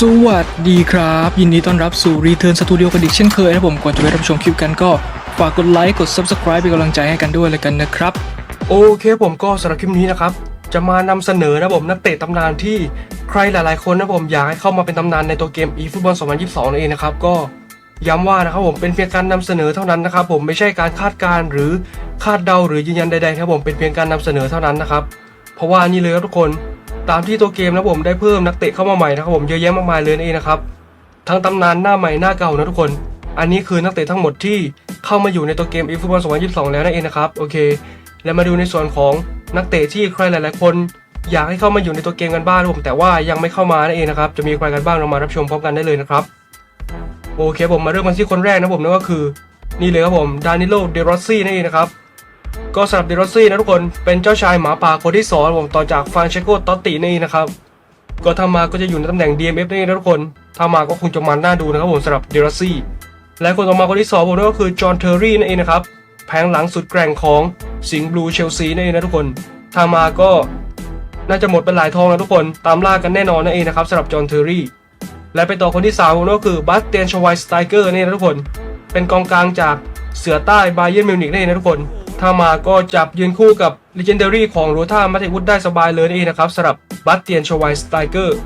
สวัสดีครับ ยินดีต้อนรับสู่ Return Studio กันอีกเช่นเคยนะผมก่อนจะไปรับชมคลิปกันก็ ฝากกดไลค์กด Subscribe เป็นกำลังใจให้กันด้วยเลยกันนะครับ โอเคผมก็สำหรับคลิปนี้นะครับ จะมานำเสนอนะผมนักเตะตำนานที่ใครหลายๆคนนะผมอยากให้เข้ามาเป็นตำนานในตัวเกม eFootball 2022นั่นเองนะครับก็ย้ำว่านะครับผมเป็นเพียงการนำเสนอเท่านั้นนะครับผมไม่ใช่การคาดการณ์หรือคาดเดาหรือยืนยันใดๆครับผมเป็นเพียงการนำเสนอเท่านั้นนะครับเพราะว่านี่เลยครับทุกคน ตามที่ตัวเกมนะผมได้เพิ่มนักเตะเข้ามาใหม่นะครับผมเยอะแยะมากมายเลยนั่นะครับทั้งตำนานหน้าใหม่หน้าเก่านะทุกคน อันนี้คือนักเตะทั้งหมดที่เข้ามาอยู่ในตัวเกม eFootball 2022 แล้วนั่นเองนะครับโอเค แล้วมาดูในส่วนของนักเตะที่ใครหลาย ๆ คน อยากให้เข้ามาอยู่ในตัวเกมกันบ้างนะผมแต่ว่ายังไม่เข้ามานั่นเองนะครับจะมีใครกันบ้างเรามารับชมพร้อมกันได้เลยนะครับโอเคผมมาเริ่มกันที่คนแรกนะผมนั่นก็คือ นี่เลยครับผมดานิโลเดรอสซี่นั่นเองนะครับ ก็สำหรับเดรอสซี่นะทุกคนเป็นเจ้าชายหมาป่าคนที่สองผมต่อจากฟานเชโกตอตตินี่นะครับก็ถ้ามาก็จะอยู่ในตำแหน่ง DMF นี่นะทุกคนถ้ามาก็คงจะมันน่าดูนะครับผมสำหรับเดรอสซี่และคนต่อมาคนที่สองผมนั่นก็คือจอห์นเทอร์รี่นั่นเองนะครับแผงหลังสุดแกร่งของสิงห์บลูเชลซีนั่นเองนะทุกคนถ้ามาก็น่าจะหมดเป็นหลายทองแล้วทุกคนตามล่ากันแน่นอนนั่นเองนะครับสำหรับจอห์นเทอร์รี่และไปต่อคนที่3ผมนั่นก็คือบัสเตียนชวายสไตเกอร์นี่นะทุกคน เป็นกองกลางจากเสือใต้บาเย r n m มิวนิกนั่นเองนะทุกคน ถ้ามาก็จับยืนคู่กับ Legendary ของโรธามาเทวุฒได้สบายเลยนั่นเองนะครับสำหรับบัสเตียนชวายสไตเกอร์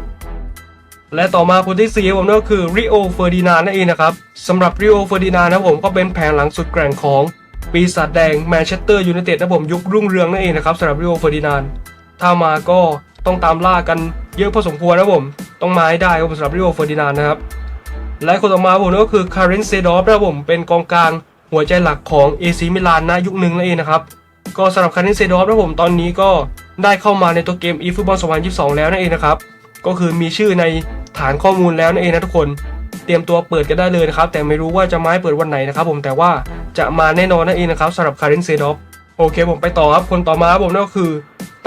และต่อมาคนที่4ผมก็คือริโอเฟอร์ดินานนั่นเองนะครับสำหรับริโอเฟอร์ดินานนะผมก็เป็นแผงหลังสุดแกร่งของปีศาจแดงแมนเชสเตอร์ยูไนเต็ดนะผมยุครุ่งเรืองนั่นเองนะครับสำหรับริโอเฟอร์ดินานถ้ามาก็ต้องตามล่ากันเยอะพอสมควรนะผม ต้องมาให้ได้ครับสำหรับริโอเฟอร์ดินานนะครับและคนต่อมาผมก็คือคารินเซดอฟนะผมเป็นกองกลาง หัวใจหลักของเอซีมิลานณยุคหนึ่งนั่นเองนะครับ ก็สำหรับคารินเซดอฟนะผมตอนนี้ก็ได้เข้ามาในตัวเกม eFootball 2022 แล้วนั่นเองนะครับ ก็คือมีชื่อในฐานข้อมูลแล้วนั่นเองนะทุกคนเตรียมตัวเปิดกันได้เลยนะครับ แต่ไม่รู้ว่าจะมาให้เปิดวันไหนนะครับผมแต่ว่าจะมาแน่นอนนั่นเองนะครับสำหรับคารินเซดอฟโอเคผมไปต่อครับคนต่อมาผมนั่นก็คือ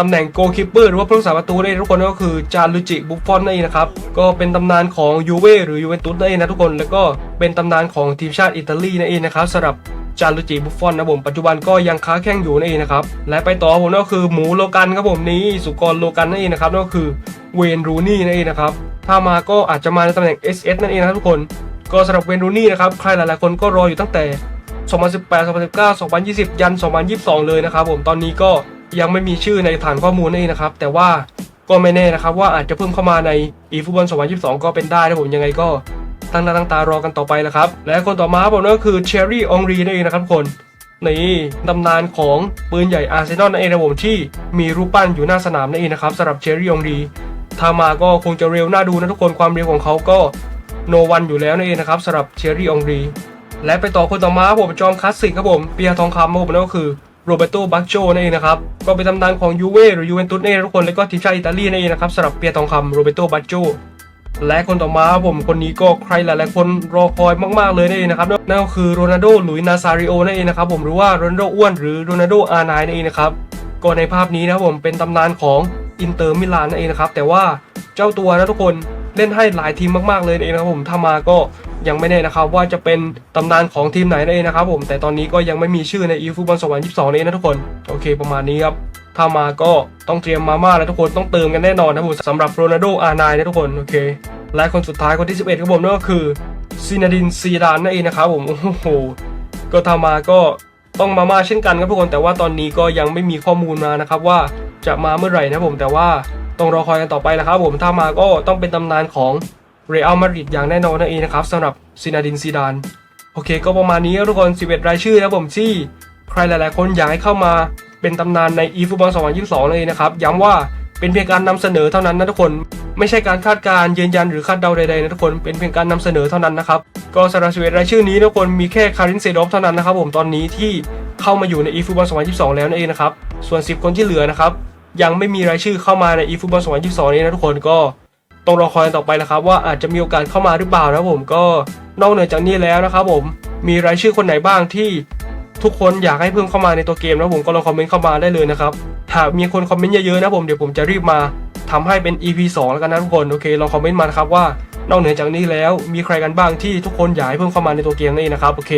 ตำแหน่งโกคิปเปอร์หรือว่าผู้รักษาประตูนั่นเองทุกคนก็คือจารุจิบุฟฟอนนั่นเองนะครับ ก็เป็นตำนานของยูเว่หรือยูเวนตุสนั่นเองนะทุกคน แล้วก็เป็นตำนานของทีมชาติอิตาลีนั่นเองนะครับสำหรับจารุจิบุฟฟอนนะผมปัจจุบันก็ยังค้าแข่งอยู่นั่นเองนะครับ และไปต่อผมก็คือหมูโลกันครับผมนี้สุกรโลกันนั่นเองนะครับนั่นก็คือเวนรูนี่นั่นเองนะครับ ถ้ามาก็อาจจะมาในตำแหน่ง SS นั่นเองนะทุกคน ก็สำหรับเวนรูนี่นะครับใครหลายๆคนก็รออยู่ตั้งแต่ 2018 2019 2020 ยัน 2022 เลยนะครับผมตอนนี้ก็ ยังไม่มีชื่อในฐานข้อมูลนั่นะครับ แต่ว่าก็ไม่แน่นะครับ ว่าอาจจะเพิ่มเข้ามาใน eFootball 2022 ก็เป็นได้นะผมยังไงก็ตั้งหน้าตั้งตารอกันต่อไปแล้วครับ และคนต่อมาผมก็คือเชอรี่องรีนั่นเองนะครับคนนี่ตำนานของปืนใหญ่อาร์เซนอลนั่นเองนะผมที่มีรูปปั้นอยู่หน้าสนามนั่นเองนะครับสำหรับเชอรี่องรีถ้ามาก็คงจะเร็วน่าดูนะทุกคนความเร็วของเขาก็โนวันอยู่แล้วนั่นเองนะครับสำหรับเชอรี่องรีและไปต่อคนต่อมาผมจอมคลาสสิกครับผมเปียร์ทองคำครับผมนั่นก็คือ โรเบโตบัคโจนั่นเองนะครับ ก็เป็นตำนานของยูเว่หรือยูเวนตุสนั่นเนะทุกคนแล้วก็ทีมชาติอิตาลีนั่นเองนะครับสำหรับเปียร์ทองคำโรเบโตบัคโจและคนต่อมาผมคนนี้ก็ใครหลายๆคนรอคอยมากๆเลยนั่นเองนะครับนั่นก็คือโรนัลโดหลุยนาซาริโอนั่นเองนะครับผมหรือว่าโรนัลโดอ้วนหรือโรนัลโดอาร์ไนนั่นเองนะครับก็ในภาพนี้นะผมเป็นตำนานของอินเตอร์มิลานนั่นเองนะครับแต่ว่าเจ้าตัวนะทุกคนเล่นให้หลายทีมมากๆเลยนั่นเองนะครับผมถ้ามาก็ ยังไม่แน่นะครับว่าจะเป็นตำนานของทีมไหนนั่นเองนะครับผมแต่ตอนนี้ก็ยังไม่มีชื่อใน eFootball 2022นี่นะทุกคนโอเค ประมาณนี้ครับถ้ามาก็ต้องเตรียมมาม่าแล้วทุกคนต้องเติมกันแน่นอนนะผมสำหรับโรนัลโดอาร์ไนนะทุกคนโอเค และคนสุดท้ายคนที่ 11ครับผมนั่นก็คือซินาดินซีดานนั่นเองนะครับผมโอ้โหก็ถ้ามาก็ต้องมาม่าเช่นกันครับทุกคนแต่ว่าตอนนี้ก็ยังไม่มีข้อมูลมานะครับว่าจะมาเมื่อไหร่นะผมแต่ว่าต้องรอคอยกันต่อไปนะครับผมถ้ามาก็ต้องเป็นตำนานของ เรอัลมาดริดอย่างแน่นอนนั่นเองนะครับสำหรับซินาดินซีดาน โอเค ก็ประมาณนี้ทุกคน 11 รายชื่อนะครับผมที่ใครหลาย ๆ คนอยากให้เข้ามาเป็นตำนานใน eFootball 2022เลยนะครับ ย้ำว่าเป็นเพียงการนำเสนอเท่านั้นนะทุกคนไม่ใช่การคาดการ์ยืนยันหรือคาดเดาใดๆนะทุกคนเป็นเพียงการนำเสนอเท่านั้นนะครับก็สำหรับ11รายชื่อนี้ทุกคนมีแค่คารินเซดอฟเท่านั้นนะครับผมตอนนี้ที่เข้ามาอยู่ใน eFootball 2022 แล้วนั่นเองนะครับส่วน 10 คนที่เหลือนะครับยังไม่มีรายชื่อเข้ามาใน eFootball 2022 นี้นะทุกคนก็ ต้องรอคอยต่อไปนะครับ ว่าอาจจะมีโอกาสเข้ามาหรือเปล่านะผมก็นอกเหนือจากนี้แล้วนะครับผมมีรายชื่อคนไหนบ้างที่ทุกคนอยากให้เพิ่มเข้ามาในตัวเกมนะผมก็ลองคอมเมนต์เข้ามาได้เลยนะครับหากมีคนคอมเมนต์เยอะๆนะผมเดี๋ยวผมจะรีบมาทำให้เป็น EP 2 แล้วกันนะทุกคนโอเคลองคอมเมนต์มานะครับว่านอกเหนือจากนี้แล้วมีใครกันบ้างที่ทุกคนอยากให้เพิ่มเข้ามาในตัวเกมนั่นะครับโอเค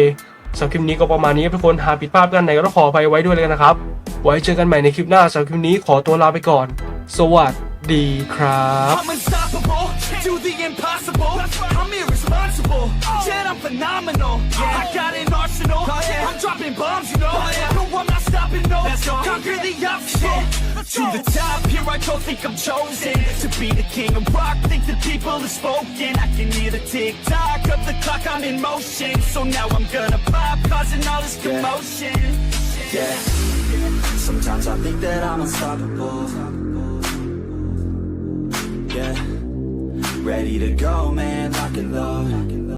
สำหรับคลิปนี้ก็ประมาณนี้ทุกคนหากผิดพลาดกันไหนก็ต้องขออภัยไว้ด้วยเลยนะครับ ไว้เจอกันใหม่ในคลิปหน้าสำหรับคลิปนี้ขอตัวลาไปก่อน สวัสดีครับ do the impossible. I'm irresponsible, oh. yet I'm phenomenal. I got an arsenal, oh, I'm dropping bombs, you know. Oh, no, I'm not stopping, no. Conquer the obstacle. To the top, here I go, think I'm chosen to be the king of rock. Think the people have spoken. I can hear the tick tock of the clock, I'm in motion. So now I'm gonna pop, causing all this commotion. Yeah. Sometimes I think that I'm unstoppable. Yeah. Ready to go, man, lock and load.